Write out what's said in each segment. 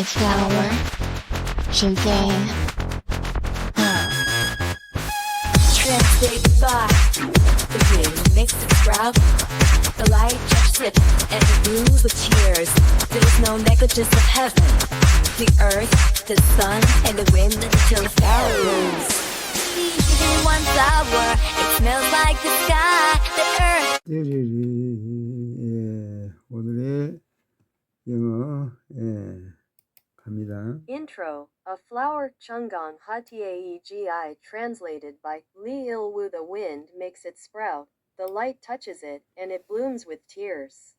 a flower. Shazam. Transfixed by the wind makes it sprout. The light touches it and it blooms with tears. There's no negligence of heaven. The earth, the sun, and the wind until the flower blooms. Each in one flower, it smells like the sky. The earth. 띠리리 예, 오늘의 영어 예, 갑니다. Intro A flower Chungang Hatiaegi translated by Li Ilwu The wind makes it sprout, the light touches it, and it blooms with tears.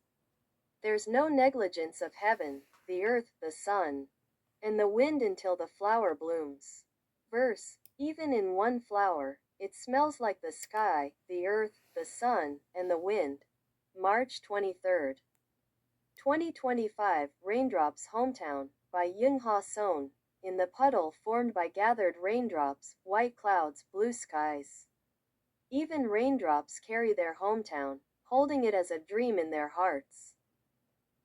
There's no negligence of heaven, the earth, the sun, and the wind until the flower blooms. Verse Even in one flower, it smells like the sky, the earth, the sun, and the wind. March 23rd. 2025 Raindrops Hometown by Yung Ha Son. In the puddle formed by gathered raindrops, white clouds, blue skies. Even raindrops carry their hometown, holding it as a dream in their hearts.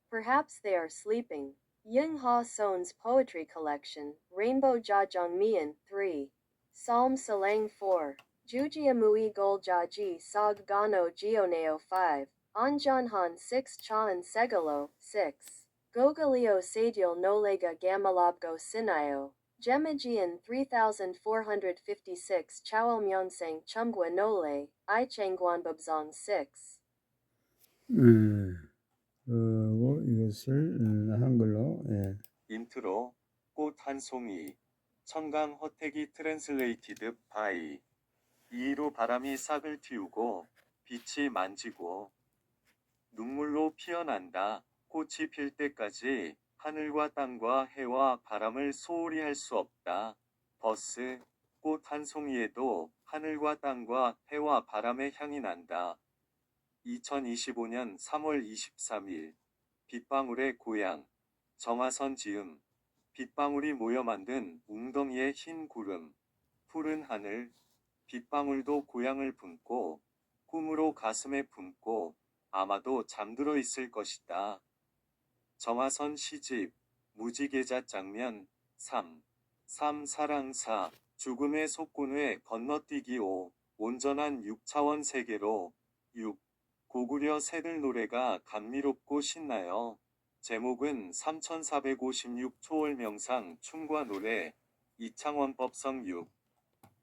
Perhaps they are sleeping. Yung Ha Son's poetry collection, Rainbow Jajangmian 3. Psalm Salang 4. Jujiamui Gol Jaji Sog Gano Gioneo 5. Anjanhan 6 Chan Segalo 6. Gogalio Sadial Nolega Gamalabgo Sinayo. Gemagian 3456 Chawal Myeonsang Chumgwa Nole. I Changguan Babzong 6. 음, 그리고 이것을 음, 한글로 예, 인트로 꽃 한 송이 청강 허택이 트랜슬레이티드 바이 이로 바람이 싹을 틔우고 빛이 만지고 눈물로 피어난다 꽃이 필 때까지 하늘과 땅과 해와 바람을 소홀히 할 수 없다. 버스 꽃 한 송이에도 하늘과 땅과 해와 바람의 향이 난다. 2025년 3월 23일 빗방울의 고향 정화선 지음. 빗방울이 모여 만든 웅덩이의 흰 구름 푸른 하늘. 빗방울도 고향을 품고 꿈으로 가슴에 품고 아마도 잠들어 있을 것이다. 정화선 시집 무지계자 장면 3 3 사랑사. 죽음의 속군회 건너뛰기 5 온전한 6차원 세계로. 6 고구려 새들 노래가 감미롭고 신나요. 제목은 3456 초월 명상 춤과 노래. 이창원 법성 6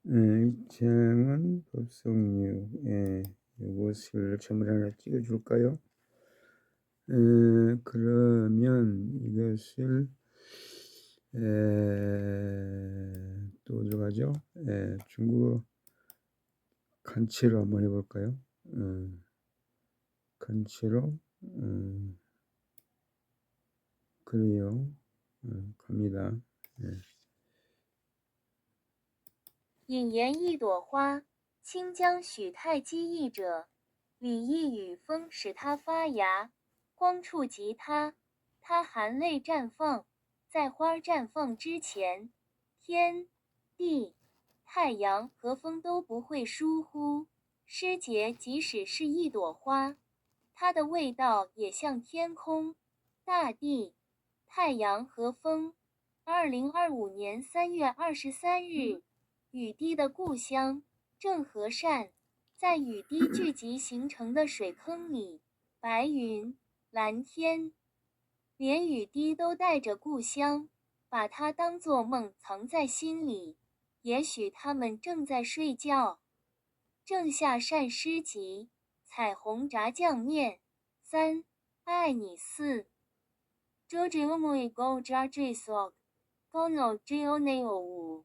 예, 이창은 법성류 예, 이것을 점을 하나 찍어줄까요? 예, 그러면 이것을 에, 또 들어가죠? 예, 중국어 간체로 한번 해볼까요? 음, 간체로 음, 그래요. 음, 갑니다. 예. 引言一朵花，清江许太基译者。李翳与风使它发芽， 光触及它，它含泪绽放。在花绽放之前，天、地、太阳和风都不会疏忽。师姐即使是一朵花，它的味道也像天空、大地、太阳和风。二零二五年三月二十三日。雨滴的故乡郑和善，在雨滴聚集形成的水坑里，白云、蓝天，连雨滴都带着故乡，把它当作梦藏在心里。也许他们正在睡觉。正夏善诗集《彩虹炸酱面》三，爱你四。这只有每个炸这索，高脑只有那有五。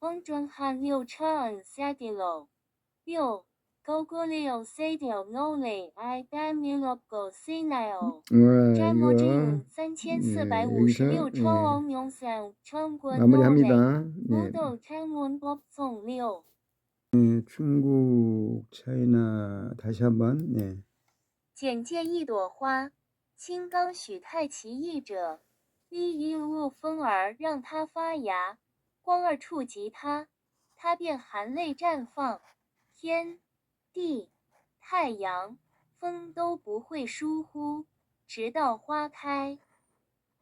风筝汉六唱 sadilo 六高歌六 sadil nole i damilo go sinile 와,詹摩之 이거 勇三千四百五十六 예, 超 예. 王勇散昌quân 마무리합니다. 무 네. 도昌文법송六 네, 중국 차이나 다시 한번 네. 简介一朵花，青冈许太其译者，一一路风儿让它发芽。光儿触及它，它便含泪绽放。天、 地、太阳、风都不会疏忽，直到花开。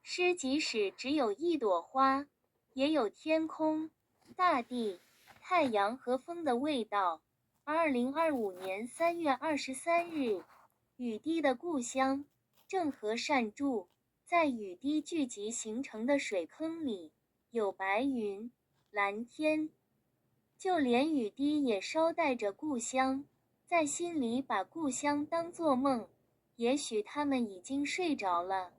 诗即使只有一朵花，也有天空、大地、太阳和风的味道。二零二五年三月二十三日，雨滴的故乡郑和善著，在雨滴聚集形成的水坑里，有白云、蓝天，就连雨滴也捎带着故乡，在心里把故乡当作梦。也许他们已经睡着了。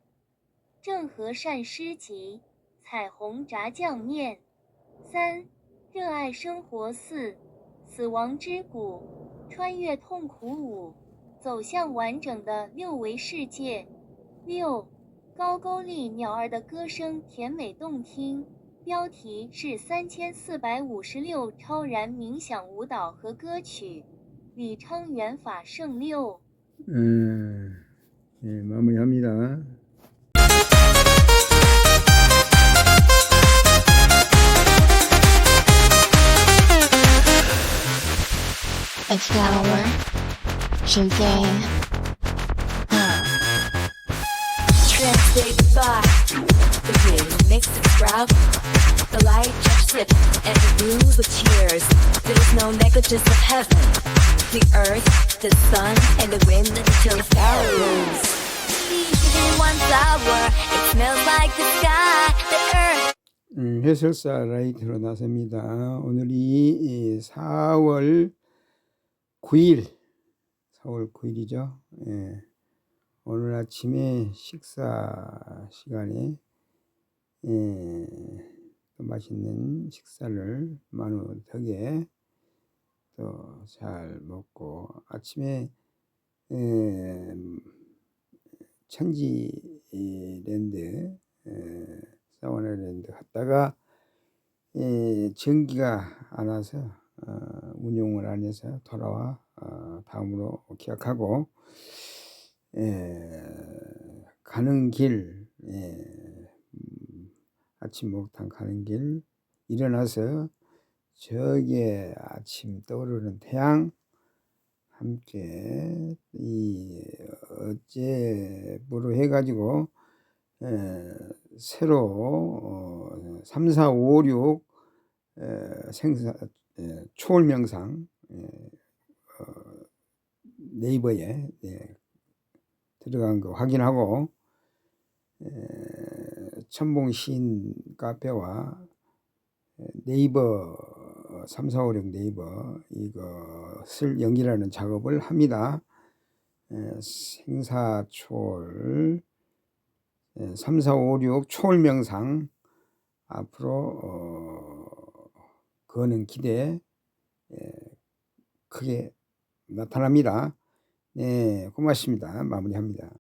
郑和善诗集《彩虹炸酱面》三，热爱生活四，死亡之谷，穿越痛苦五，走向完整的六维世界六，高句丽鸟儿的歌声甜美动听。标题是三千四百五十六超然冥想舞蹈和歌曲，李昌元法圣六。 음, 예, 마무리합니다. A flower. 时间 Translated by the wind makes it sprout. The light slip and rules with tears. There's no negligence of heaven. The earth, the sun, and the wind until the sparrow rules. Season one flower, it smells like the sky. The earth. 음, 해설사 라이트로 나섭니다. 오늘이 4월 9일, 4월 9일이죠. 예. 오늘 아침에 식사 시간에 예, 또 맛있는 식사를 마누 덕에 또 잘 먹고 아침에 예, 천지랜드 예, 사우나랜드 갔다가 예, 전기가 안 와서 어, 운용을 안 해서 돌아와 어, 다음으로 기약하고 예, 가는 길 예, 음, 아침 목욕탕 가는 길 일어나서 저기에 아침 떠오르는 태양 함께 이 어제부로 해가지고 에, 새로 어, 3, 4, 5, 6 에, 생사 에, 초월 명상 에, 어, 네이버에 예, 들어간 거 확인하고 에, 천봉 시인 카페와 네이버 3, 4, 5, 6 네이버 이것을 연결하는 작업을 합니다. 에, 생사초월 3, 4, 5, 6 초월 명상 앞으로 어, 거는 기대 에, 크게 나타납니다. 네, 고맙습니다. 마무리합니다.